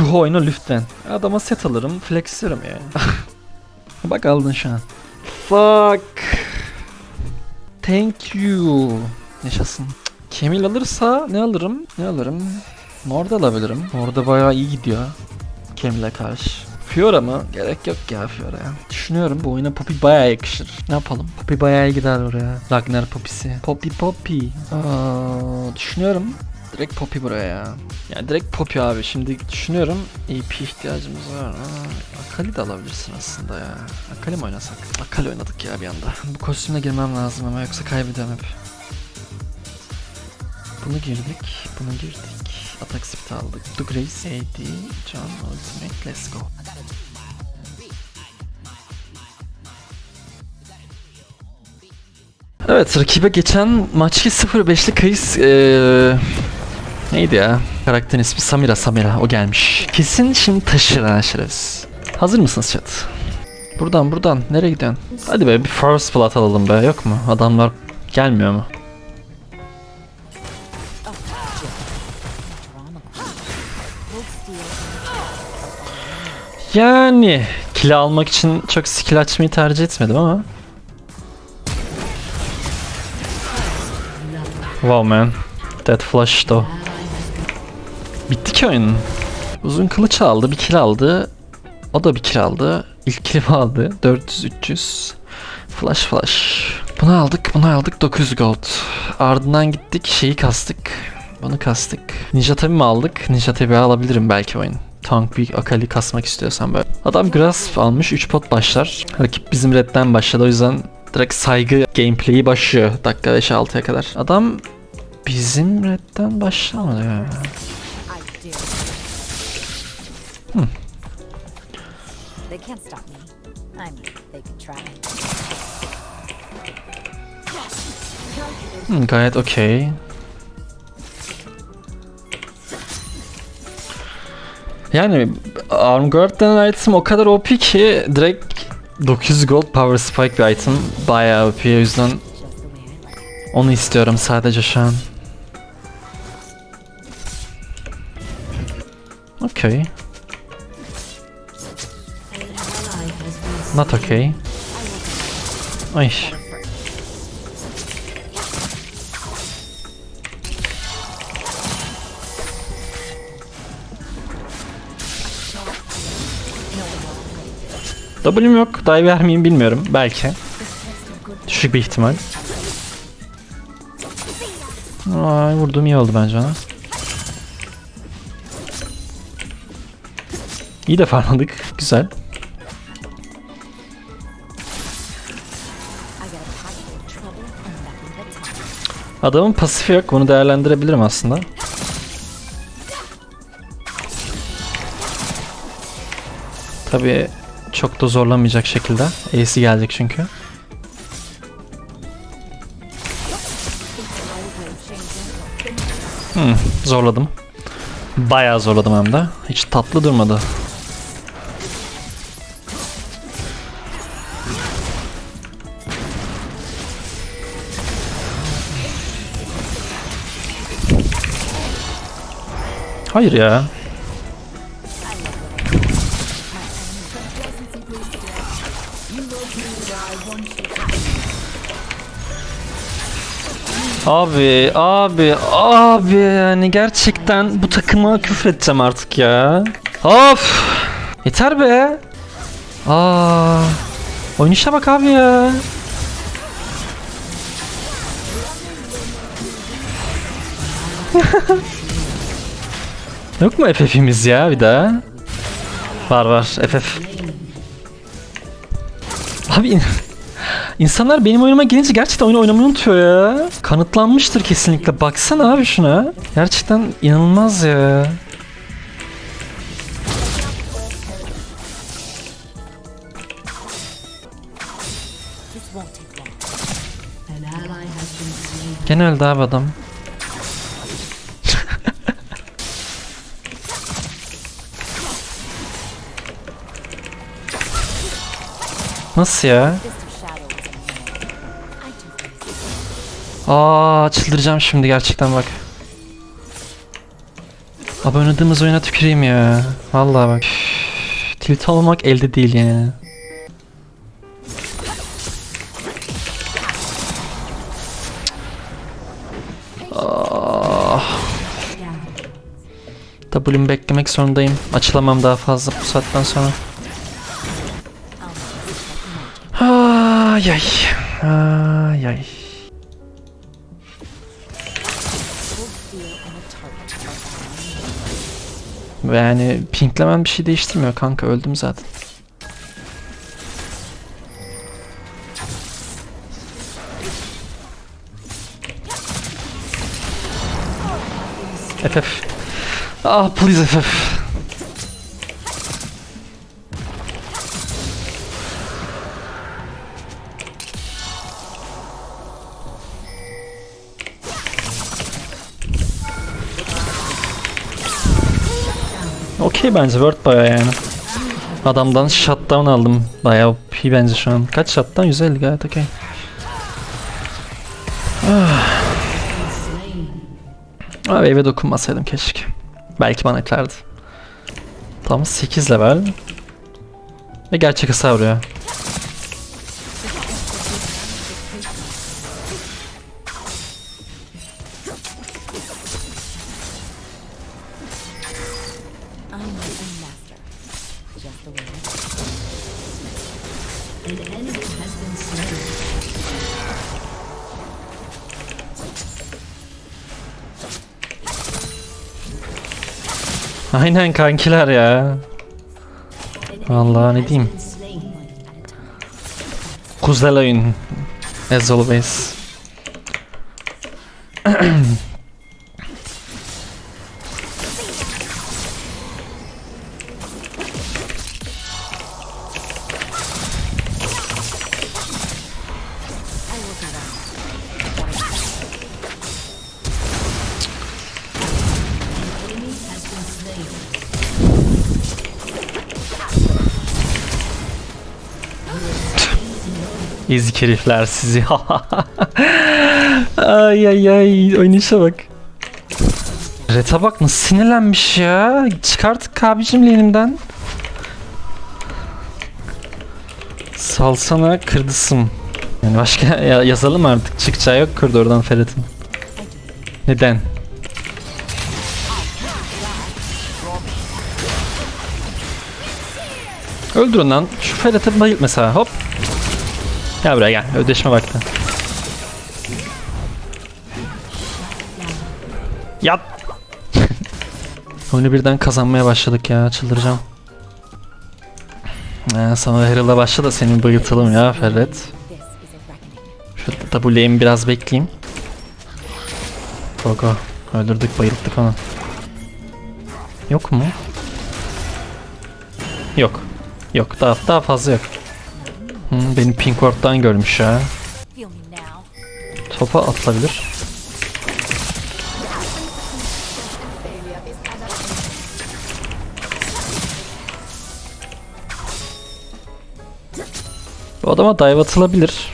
Şu oyunu lütfen. Adama set alırım, flexlerim yani. Bak aldın şu an. Fuck. Thank you. Yaşasın. Kemil alırsa ne alırım? Ne alırım? Nord alabilirim. Nord'a bayağı iyi gidiyor. Kemil'e karşı. Fiora mı? Gerek yok ya Fiora'ya. Düşünüyorum bu oyuna Poppy bayağı yakışır. Ne yapalım? Poppy iyi gider oraya. Ragnar Poppy'si. Poppy Poppy. Aa, düşünüyorum. Direkt Poppy buraya ya. Yani direkt Poppy abi. Şimdi düşünüyorum. AP ihtiyacımız var. Aa, Akali de alabilirsin aslında ya. Akali mi oynasak? Akali oynadık ya bir anda. Bu kostümle girmem lazım ama yoksa kaybedemem hep. Bunu girdik. Bunu girdik. Atak speed aldık. The Grace AD. John Ultimate. Let's go. Evet rakibe geçen maçki 0-5'li kayıs eee, neydi ya? Karakterin ismi Samira Samira o gelmiş. Kesin şimdi taşır ha. Hazır mısınız chat? Buradan buradan nereye gidiyorsun? Hadi be bir first blood alalım be yok mu? Adamlar gelmiyor mu? Yani kill almak için çok skill açmayı tercih etmedim ama. Wow man. That flash though. Bitti ki oyun. Uzun kılıç aldı, bir kill aldı. O da bir kill aldı. İlk kill'i aldı. 400 300. Flash flash. Bunu aldık, bunu aldık 900 gold. Ardından gittik, şeyi kastık. Bunu kastık. Ninja tabi mi aldık? Ninja tabi alabilirim belki oyun. Tank bir akali kasmak istiyorsan böyle. Adam grasp almış 3 pot başlar. Rakip bizim redden başladı o yüzden direkt saygı gameplay'i başlıyor dakika 5-6'ya kadar. Adam bizim redden başlamadı ya. Can't stop me. I mean, they could try. Hmm, gayet okey. Yani Armguard denen item o kadar OP ki direkt 900 gold power spike bir item. Bayağı OP o yüzden onu istiyorum sadece şu an. Okay. Not okay. Ay. W'm yok. Dive vermeyeyim bilmiyorum. Belki. Düşük bir ihtimal. Ay vurdum iyi oldu bence ona. İyi de farmladık. Güzel. Adamın pasifi yok. Bunu değerlendirebilirim aslında. Tabii çok da zorlamayacak şekilde. Ace'i gelecek çünkü. Hmm, zorladım. Bayağı zorladım hem de. Hiç tatlı durmadı. Hayır ya. Abi, abi, abi yani gerçekten bu takıma küfür edeceğim artık ya. Of! Yeter be. Aa! Oynayışa bak abi ya. Yok mu FF'imiz ya bir daha? Var var FF. Abi in- insanlar benim oyunuma gelince gerçekten oyunu oynamayı unutuyor ya. Kanıtlanmıştır kesinlikle. Baksana abi şuna. Gerçekten inanılmaz ya. This won't take long. Gene öldü abi adam. Do this. Aa çıldıracağım şimdi gerçekten bak. Abi oynadığımız oyuna tüküreyim ya. Vallahi bak. Tilt olmak elde değil yani. Ah. W'mi beklemek zorundayım. Açılamam daha fazla bu saatten sonra. Ay ay. Ay ay. Yani pinklemen bir şey değiştirmiyor kanka öldüm zaten. FF. Ah please FF. Okey bence Word baya yani. Adamdan shutdown aldım. Bayağı iyi bence şu an. Kaç shutdown? 150 gayet okey. Ah. Abi eve dokunmasaydım keşke. Belki bana eklerdi. Tam 8 level. Ve gerçek hasar vuruyor. Aynen kankiler ya. Vallahi ne diyeyim. oyun. As always. Ezik herifler sizi. ay ay ay oynayışa bak. Reta bak nasıl sinirlenmiş ya. Çıkart abicim elimden. Salsana kırdısım. Yani başka ya, yazalım artık. Çıkacağı yok koridordan Ferhat'ın. Neden? Öldürün lan. Şu Ferhat'ı bayılt mesela. Hop. Gel buraya gel. Ödeşme vakti. Yat. Oyunu birden kazanmaya başladık ya. Çıldıracağım. Ee, sana Herald'a başla da seni bayıltalım ya Ferret. This is a reckoning. Şu W'yi biraz bekleyeyim. Go go. Öldürdük bayılttık onu. Yok mu? Yok. Yok daha, daha fazla yok. Hmm, beni Pink Ward'dan görmüş now. Topa atılabilir. Bu adama dive atılabilir.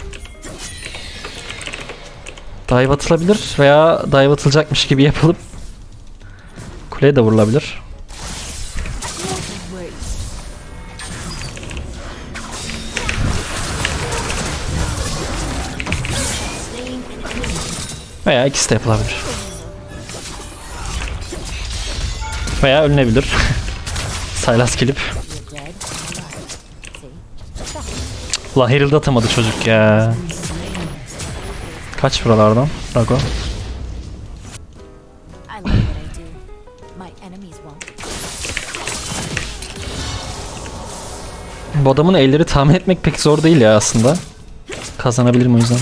Dive atılabilir veya dive atılacakmış gibi yapılıp kuleye de vurulabilir. Veya ikisi de yapılabilir. Veya ölünebilir. Sylas gelip. Ulan Herald atamadı çocuk ya. Kaç buralardan? Rago. Bu adamın elleri tahmin etmek pek zor değil ya aslında. Kazanabilirim o yüzden.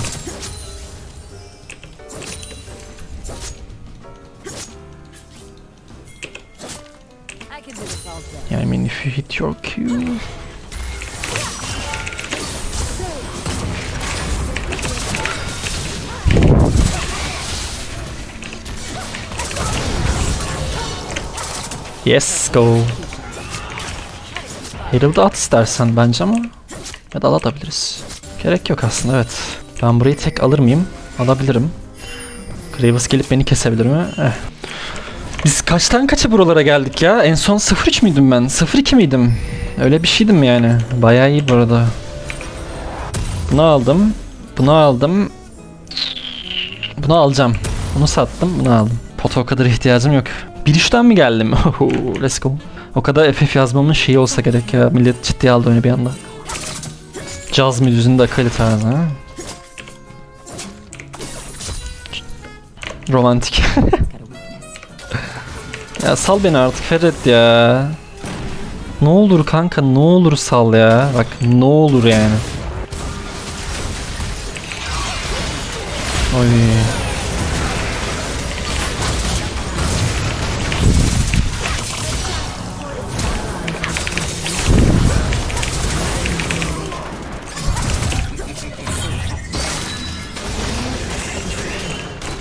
Day. I mean if you hit your Q. Yes go. Herald'ı at istersen bence ama ya da alabiliriz. Gerek yok aslında evet. Ben burayı tek alır mıyım? Alabilirim. Graves gelip beni kesebilir mi? Eh. Biz kaçtan kaça buralara geldik ya? En son 03 müydüm ben? 02 miydim? Öyle bir şeydim yani. Bayağı iyi bu arada. Bunu aldım. Bunu aldım. Bunu alacağım. Bunu sattım. Bunu aldım. Pota o kadar ihtiyacım yok. Bir işten mi geldim? Let's go. O kadar FF yazmamın şeyi olsa gerek ya. Millet ciddiye aldı oyunu bir anda. Caz müziğinin de akali tarzı ha. Romantik. Ya sal beni artık Ferret ya. Ne olur kanka ne olur sal ya. Bak ne olur yani. Oy.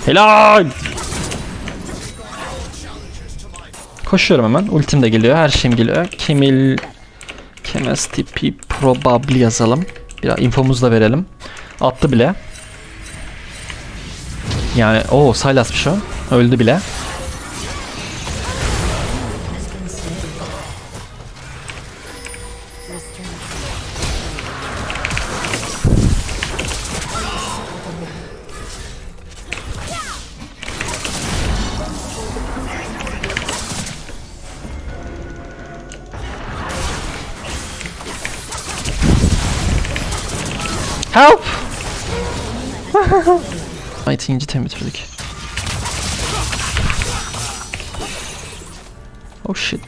Helal. Koşuyorum hemen. Ultim de geliyor. Her şeyim geliyor. Kemil Kemes tipi probably yazalım. Biraz infomuzu da verelim. Attı bile. Yani o Sylas'mış o. Öldü bile. Help! İkinci temi bitirdik. Oh shit.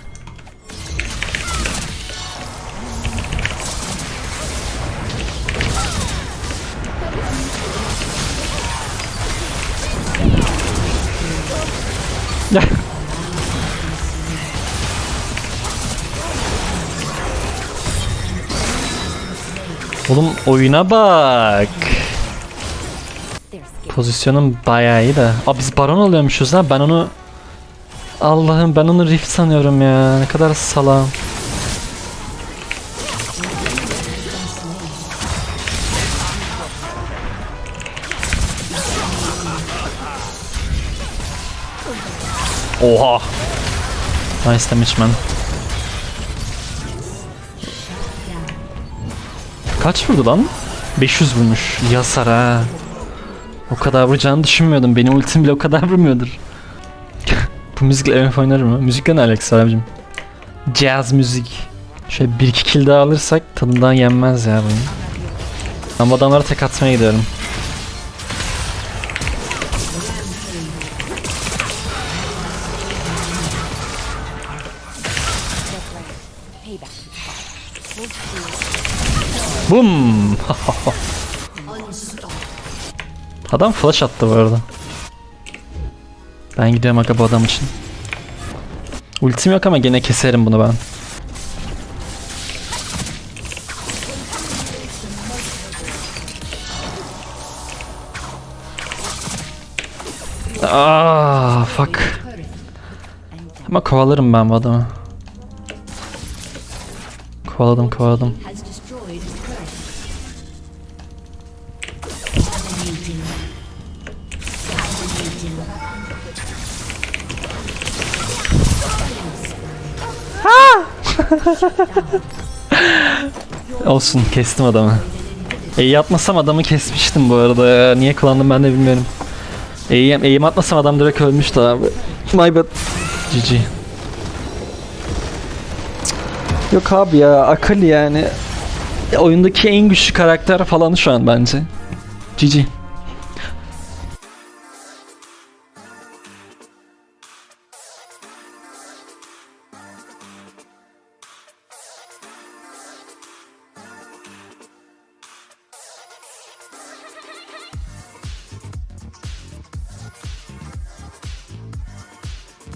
Yeah. Oğlum oyuna bak. Pozisyonum bayağı iyi de. Aa biz baron oluyormuşuz ha. Ben onu Allah'ım ben onu rift sanıyorum ya. Ne kadar salam. Oha. Nice damage man. Kaç vurdu lan? 500 vurmuş. Yasar ha. O kadar vuracağını düşünmüyordum. Benim ultim bile o kadar vurmuyordur. Bu müzikle MF oynar mı? Müzikle ne alakası abicim? Jazz müzik. Şöyle 1-2 kill daha alırsak tadından yenmez ya bunun. Bu adamlara tek atmaya gidiyorum. Bum! Adam flash attı bu arada. Ben gidiyorum aga bu adam için. Ultim yok ama gene keserim bunu ben. Aa, fuck. Ama kovalarım ben bu adamı. Kovaladım kovaladım. Dominating. Dominating. Olsun kestim adamı. E'yi atmasam adamı kesmiştim bu arada ya. Niye kullandım ben de bilmiyorum. E'yi, E'yi atmasam adam direkt ölmüştü abi. My bad. GG. Yok abi ya akıl yani. Ya, oyundaki en güçlü karakter falan şu an bence. GG.